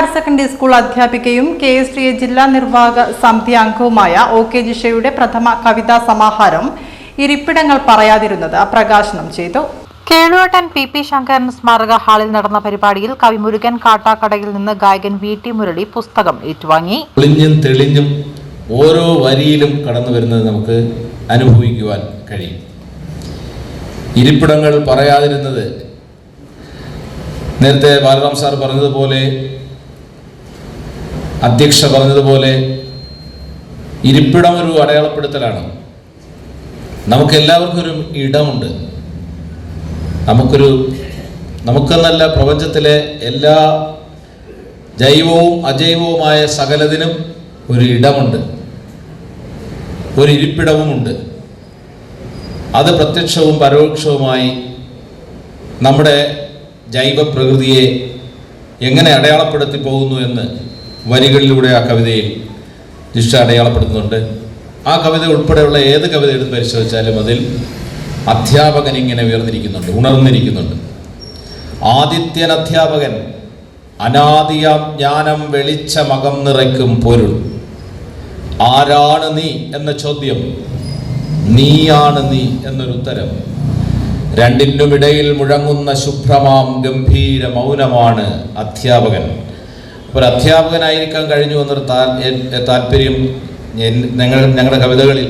Higher secondary school അധ്യാപികയും K S T A ജില്ലാ നിർവാഹക സമിതി അംഗവുമായ ഒ കെ ജിഷയുടെ പ്രഥമ കവിതാ സമാഹാരം ഇരിപ്പിടങ്ങൾ പറയാതിരുന്നത് പ്രകാശനം ചെയ്തു. കേളുവട്ടൻ പി പി ശങ്കരൻ സ്മാരക ഹാളിൽ നടന്ന പരിപാടിയിൽ കവി മുരുകൻ കാട്ടാക്കടയിൽ നിന്ന് ഗായകൻ വി ടി മുരളി പുസ്തകം ഏറ്റുവാങ്ങി. തെളിഞ്ഞും തെളിഞ്ഞും ഓരോ വരിയിലും കടന്നു വരുന്നത് നമുക്ക് അനുഭവിക്കുവാൻ കഴിയും. ഇരിപ്പിടങ്ങൾ പറയാതിരുന്നത് നേരത്തെ ബാലറാം സാർ പറഞ്ഞതുപോലെ അധ്യക്ഷ പറഞ്ഞതുപോലെ ഇരിപ്പിടം ഒരു അടയാളപ്പെടുത്തലാണ്. നമുക്ക് എല്ലാവർക്കും ഒരു ഇടമുണ്ട്. നമുക്കൊരു നമുക്കെന്നല്ല പ്രപഞ്ചത്തിലെ എല്ലാ ജൈവവും അജൈവവുമായ സകലതിനും ഒരു ഇടമുണ്ട്. ഒരു ഇരിപ്പിടവുമുണ്ട് അത് പ്രത്യക്ഷവും പരോക്ഷവുമായി നമ്മുടെ ജൈവ പ്രകൃതിയെ എങ്ങനെ അടയാളപ്പെടുത്തി പോകുന്നു എന്ന് വരികളിലൂടെ ആ കവിതയിൽ നിഷ്ഠ അടയാളപ്പെടുത്തുന്നുണ്ട്. ആ കവിത ഉൾപ്പെടെയുള്ള ഏത് കവിത എടുത്ത് പരിശോധിച്ചാലും അതിൽ അധ്യാപകൻ ഇങ്ങനെ ഉയർന്നിരിക്കുന്നുണ്ട് ഉണർന്നിരിക്കുന്നുണ്ട്. ആദിത്യൻ അധ്യാപകൻ അനാദിയാം ജ്ഞാനം വെളിച്ചമകം നിറയ്ക്കും പൊരുൾ. ആരാണ് നീ? എന്ന ചോദ്യം. നീയാണ് നീ എന്നൊരു ഉത്തരം രണ്ടിനുമിടയിൽ മുഴങ്ങുന്ന ശുഭ്രമാം ഗംഭീര മൗനമാണ് അധ്യാപകൻ. ഒരു അധ്യാപകനായിരിക്കാൻ കഴിഞ്ഞു എന്നൊരു താല്പര്യം ഞങ്ങൾ ഞങ്ങളുടെ കവിതകളിൽ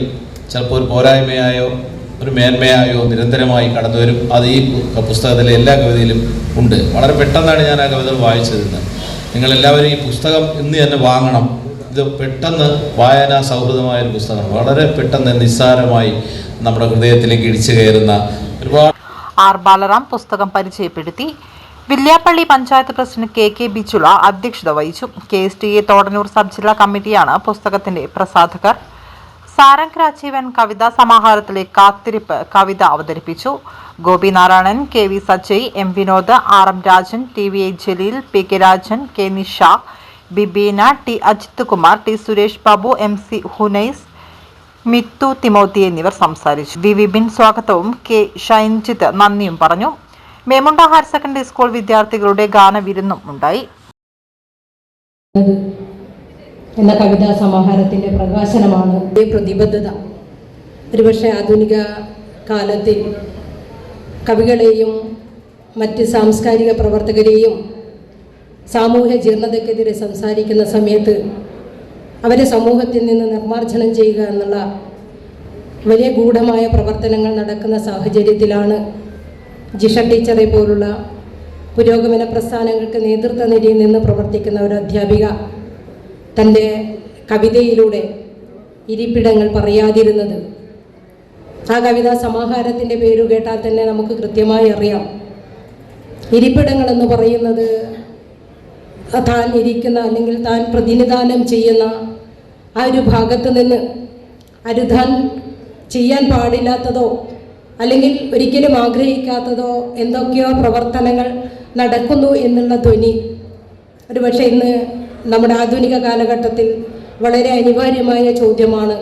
ചിലപ്പോൾ ഒരു പോരായ്മയായോ ഒരു മേന്മയായോ നിരന്തരമായി കടന്നു വരും. അത് ഈ പുസ്തകത്തിലെ എല്ലാ കവിതയിലും ഉണ്ട്. വളരെ പെട്ടെന്നാണ് ഞാൻ ആ കവിതകൾ വായിച്ചതെന്ന്. നിങ്ങളെല്ലാവരും ഈ പുസ്തകം ഇന്ന് തന്നെ വാങ്ങണം. ഇത് പെട്ടെന്ന് വായനാ സൗഹൃദമായ ഒരു പുസ്തകമാണ്. വളരെ പെട്ടെന്ന് നിസ്സാരമായി നമ്മുടെ ഹൃദയത്തിലേക്ക് ഇടിച്ചു കയറുന്ന ഒരുപാട് ആർ ബാലറാം പുസ്തകം പരിചയപ്പെടുത്തി. Villiappally panchayat president K K Bichula അധ്യക്ഷത വഹിച്ചു. K S T A Thodannur sub ജില്ലാ കമ്മിറ്റിയാണ് പുസ്തകത്തിന്റെ പ്രസാധകർ. സാരംഗ് രാജീവൻ കവിതാ സമാഹാരത്തിലെ കാത്തിരിപ്പ് കവിത അവതരിപ്പിച്ചു. Gopinarayanan K V Sajay M Vinod R M Rajan T V A Jaleel P K Rajan K Nisha Bibina T Ajith Kumar T Suresh Babu M C Hunais Mithu Thimothy എന്നിവർ സംസാരിച്ചു. V Vipin സ്വാഗതവും K ഷൈൻജിത്ത് നന്ദിയും പറഞ്ഞു. Memunda higher secondary school വിദ്യാർത്ഥികളുടെ ഗാനവിരുന്നും ഉണ്ടായി. എന്ന കവിതാ സമാഹാരത്തിന്റെ പ്രകാശനമാണ്. ഈ പ്രതിബദ്ധത. ഒരുപക്ഷെ ആധുനിക കാലത്തിൽ കവികളെയും മറ്റ് സാംസ്കാരിക പ്രവർത്തകരെയും സാമൂഹ്യ ജീർണതയ്ക്കെതിരെ സംസാരിക്കുന്ന സമയത്ത് അവരെ സമൂഹത്തിൽ നിന്ന് നിർമ്മാർജനം ചെയ്യുക എന്നുള്ള വലിയ ഗൂഢമായ പ്രവർത്തനങ്ങൾ നടക്കുന്ന സാഹചര്യത്തിലാണ് ജിഷ ടീച്ചറെ പോലുള്ള പുരോഗമന പ്രസ്ഥാനങ്ങൾക്ക് നേതൃത്വ നിരയിൽ നിന്ന് പ്രവർത്തിക്കുന്ന ഒരു അധ്യാപിക തന്റെ കവിതയിലൂടെ ഇരിപ്പിടങ്ങൾ പറയാതിരുന്നത്. ആ കവിതാ സമാഹാരത്തിന്റെ പേരു കേട്ടാൽ തന്നെ നമുക്ക് കൃത്യമായി അറിയാം. ഇരിപ്പിടങ്ങൾ എന്ന് പറയുന്നത് താൻ ഇരിക്കുന്ന അല്ലെങ്കിൽ താൻ പ്രതിനിധാനം ചെയ്യുന്ന ആ ഒരു ഭാഗത്ത് നിന്ന് അരുതാൻ ചെയ്യാൻ പാടില്ലാത്തതോ അല്ലെങ്കിൽ ഒരിക്കലും ആഗ്രഹിക്കാത്തതോ എന്തൊക്കെയോ പ്രവർത്തനങ്ങൾ നടക്കുന്നു എന്നുള്ള ധ്വനി. ഒരുപക്ഷെ ഇന്ന് നമ്മുടെ ആധുനിക കാലഘട്ടത്തിൽ വളരെ അനിവാര്യമായ ചോദ്യമാണ്.